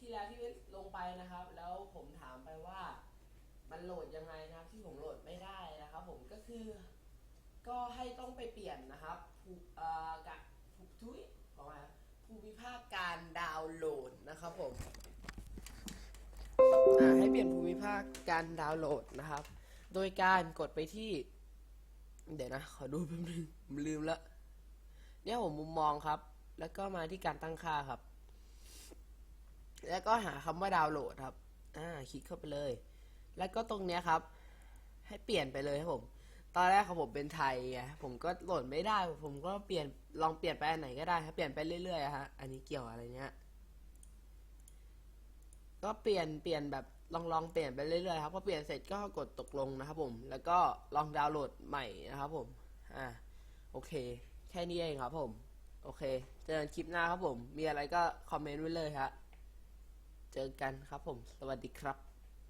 ที่แล้วที่ลงไปนะครับ แล้วผมถามไปว่ามันโหลดยังไงนะครับ ที่ผมโหลดไม่ได้นะครับ ผมก็คือ ก็ให้ต้องไปเปลี่ยนนะครับภูเอ่อกะภูทุยขอมาภูมิภาคการดาวน์โหลดนะครับผมอ่าให้เปลี่ยนภูมิภาคการดาวน์โหลดนะครับ โดยการกดไปที่ เดี๋ยวนะ ขอดูแป๊บนึงลืมละเนี่ยผมมุมมองครับ แล้วก็มาที่การตั้งค่าครับ แล้วก็หาคำว่าดาวน์โหลดครับ อ่า คลิกเข้าไปเลย แล้วก็ตรงเนี้ยครับ ให้เปลี่ยนไปเลยครับผม ตอนแรกของผมเป็นไทยไงผมก็โหลดไม่ได้ ผมก็เปลี่ยน ลองเปลี่ยนไปอันไหนก็ได้ครับ เปลี่ยนไปเรื่อยๆฮะ อันนี้เกี่ยวอะไรเนี้ย ก็เปลี่ยน เปลี่ยนแบบลองลองเปลี่ยนไปเรื่อยๆครับ พอเปลี่ยนเสร็จก็กดตกลงนะครับผม แล้วก็ลองดาวน์โหลดใหม่นะครับผม อ่า โอเค แค่นี้เองครับผม โอเค เจอกันคลิปหน้าครับผม มีอะไรก็คอมเมนต์ไว้เลยฮะ เจอกันครับผม สวัสดีครับ